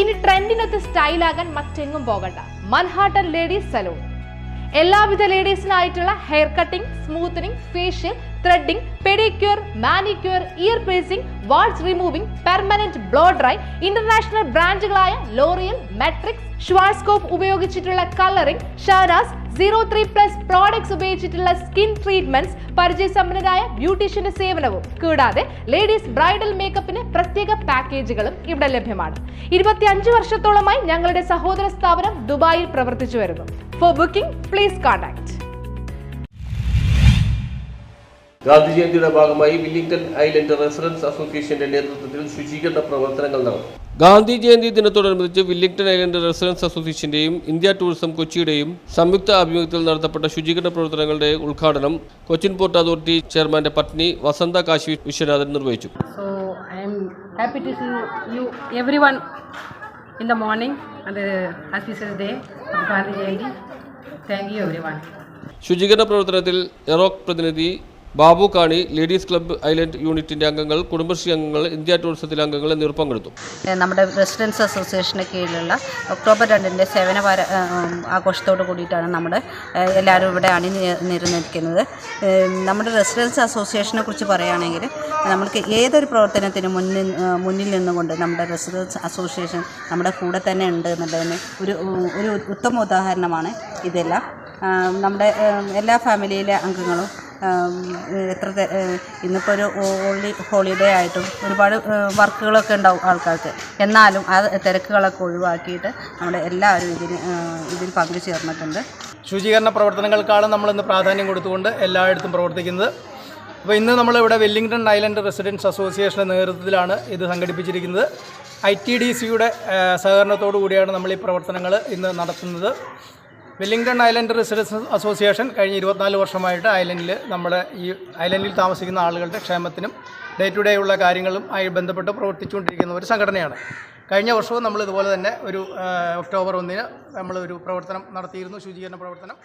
ഇനി ട്രെൻഡിനൊത്ത് സ്റ്റൈലാകാൻ മറ്റെങ്ങും പോകണ്ട. Manhattan ladies salon. എല്ലാവിധ ലേഡീസിനായിട്ടുള്ള hair cutting smoothening facial threading pedicure manicure ear piercing warts removing permanent blow dry international ബ്രാൻഡുകളായ L'Oreal Matrix Schwarzkopf ഉപയോഗിച്ചിട്ടുള്ള colouring Shahnaz zero three plus products ഉപയോഗിച്ചിട്ടുള്ള skin treatments പരിചയസമ്പന്നരായ ബ്യൂട്ടീഷ്യന്റെ സേവനവും. കൂടാതെ ലേഡീസ് ബ്രൈഡൽ മേക്കപ്പിന് പ്രത്യേക പാക്കേജുകളും ഇവിടെ ലഭ്യമാണ്. ഇരുപത്തിയഞ്ച് വർഷത്തോളമായി ഞങ്ങളുടെ സഹോദര സ്ഥാപനം ദുബായിൽ പ്രവർത്തിച്ചു വരുന്നു. For booking please contact Gandhi ജയന്തിയുടെ ഭാഗമായി വില്ലിംഗ്ടൺ ഐലൻഡ് റെസിഡൻസ് അസോസിയേഷന്റെ നേതൃത്വത്തിൽ ശുചീകരണ പ്രവർത്തനങ്ങൾ നടന്നു. ഗാന്ധി ജയന്തി ദിനത്തോടനുബന്ധിച്ച് വില്ലിംഗ്ടൺ ഐലൻഡ് റെസിഡൻസ് അസോസിയേഷന്റെയും ഇന്ത്യ ടൂറിസം കൊച്ചിയുടെയും സംയുക്ത ആഭിമുഖ്യത്തിൽ നടത്തപ്പെട്ട ശുചീകരണ പ്രവർത്തനങ്ങളുടെ ഉദ്ഘാടനം കൊച്ചിൻ പോർട്ട് അതോറിറ്റി ചെയർമാന്റെ പത്നി വസന്ത കാശി വിശ്വനാഥൻ നിർവഹിച്ചു. So I am happy to see you everyone in the morning on the auspicious day of Gandhi Jayanti. Thank ശുചീകരണ പ്രവർത്തനത്തിൽ എറോക് പ്രതിനിധി ബാബു കാണി ലേഡീസ് ക്ലബ്ബ് ഐലൻഡ് യൂണിറ്റിന്റെ അംഗങ്ങൾ കുടുംബശ്രീ അംഗങ്ങൾ ഇന്ത്യ ടൂറിസത്തിലെ അംഗങ്ങൾ എന്നിവർ പങ്കെടുത്തു. നമ്മുടെ റെസിഡൻസ് അസോസിയേഷന് കീഴിലുള്ള ഒക്ടോബർ രണ്ടിന്റെ സേവന വാര ഏഹ് ആഘോഷത്തോട് കൂടിയിട്ടാണ് നമ്മുടെ എല്ലാവരും ഇവിടെ അണിനിരന്നിരിക്കുന്നത് നമ്മുടെ റെസിഡൻസ് അസോസിയേഷനെ കുറിച്ച് പറയുകയാണെങ്കിൽ നമ്മൾക്ക് ഏതൊരു പ്രവർത്തനത്തിനും മുന്നിൽ മുന്നിൽ നിന്നുകൊണ്ട് നമ്മുടെ റെസിഡൻസ് അസോസിയേഷൻ നമ്മുടെ കൂടെ തന്നെ ഉണ്ട് എന്നുള്ളതിന് ഒരു ഒരു ഉത്തമ ഉദാഹരണമാണ് ഇതെല്ലാം. നമ്മുടെ എല്ലാ ഫാമിലിയിലെ അംഗങ്ങളും എത്ര ഇന്നിപ്പോൾ ഒരു ഹോളി ഹോളിഡേ ആയിട്ടും ഒരുപാട് വർക്കുകളൊക്കെ ഉണ്ടാവും ആൾക്കാർക്ക്. എന്നാലും ആ തിരക്കുകളൊക്കെ ഒഴിവാക്കിയിട്ട് നമ്മുടെ എല്ലാവരും ഇതിന് ഇതിൽ പങ്കു ചേർന്നിട്ടുണ്ട് ശുചീകരണ പ്രവർത്തനങ്ങൾക്കാണ് നമ്മൾ ഇന്ന് പ്രാധാന്യം കൊടുത്തുകൊണ്ട് എല്ലായിടത്തും പ്രവർത്തിക്കുന്നത്. അപ്പോൾ ഇന്ന് നമ്മളിവിടെ വെല്ലിംഗ്ടൺ ഐലൻഡ് റെസിഡൻസ് അസോസിയേഷന്റെ നേതൃത്വത്തിലാണ് ഇത് സംഘടിപ്പിച്ചിരിക്കുന്നത്. ഐ ടി ഡി സിയുടെ സഹകരണത്തോടു കൂടിയാണ് നമ്മൾ ഈ പ്രവർത്തനങ്ങൾ ഇന്ന് നടത്തുന്നത്. വെല്ലിംഗ്ടൺ ഐലൻഡ് റെസിഡൻസ് അസോസിയേഷൻ കഴിഞ്ഞ ഇരുപത്തിനാല് വർഷമായിട്ട് ഐലൻഡിൽ നമ്മുടെ ഈ ഐലൻഡിൽ താമസിക്കുന്ന ആളുകളുടെ ക്ഷേമത്തിനും ഡേ ടു ഡേ ഉള്ള കാര്യങ്ങളും ആയി ബന്ധപ്പെട്ട് പ്രവർത്തിച്ചുകൊണ്ടിരിക്കുന്ന ഒരു സംഘടനയാണ്. കഴിഞ്ഞ വർഷവും നമ്മൾ ഇതുപോലെ തന്നെ ഒരു ഒക്ടോബർ ഒന്നിന് നമ്മളൊരു പ്രവർത്തനം നടത്തിയിരുന്നു ശുചീകരണ പ്രവർത്തനം.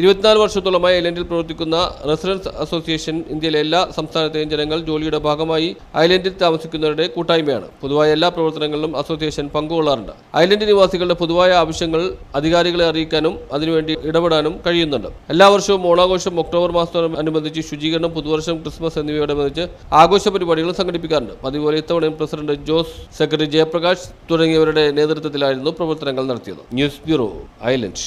ഇരുപത്തിനാല് വർഷത്തോളമായി ഐലൻഡിൽ പ്രവർത്തിക്കുന്ന റെസിഡൻസ് അസോസിയേഷൻ ഇന്ത്യയിലെ എല്ലാ സംസ്ഥാനത്തെയും ജനങ്ങൾ ജോലിയുടെ ഭാഗമായി ഐലൻഡിൽ താമസിക്കുന്നവരുടെ കൂട്ടായ്മയാണ്. പൊതുവായ എല്ലാ പ്രവർത്തനങ്ങളിലും അസോസിയേഷൻ പങ്കുകൊള്ളാറുണ്ട്. ഐലൻഡ് നിവാസികളുടെ പൊതുവായ ആവശ്യങ്ങൾ അധികാരികളെ അറിയിക്കാനും അതിനുവേണ്ടി ഇടപെടാനും കഴിയുന്നുണ്ട്. എല്ലാ വർഷവും ഓണാഘോഷം ഒക്ടോബർ മാസത്തോടനുബന്ധിച്ച് ശുചീകരണം പുതുവർഷം ക്രിസ്മസ് എന്നിവയോടനുബന്ധിച്ച് ആഘോഷ പരിപാടികൾ സംഘടിപ്പിക്കാറുണ്ട്. അതുപോലെ ഇത്തവണയും പ്രസിഡന്റ് ജോസ് സെക്രട്ടറി ജയപ്രകാശ് തുടങ്ങിയവരുടെ നേതൃത്വത്തിലായിരുന്നു പ്രവർത്തനങ്ങൾ നടത്തിയത്. News bureau island.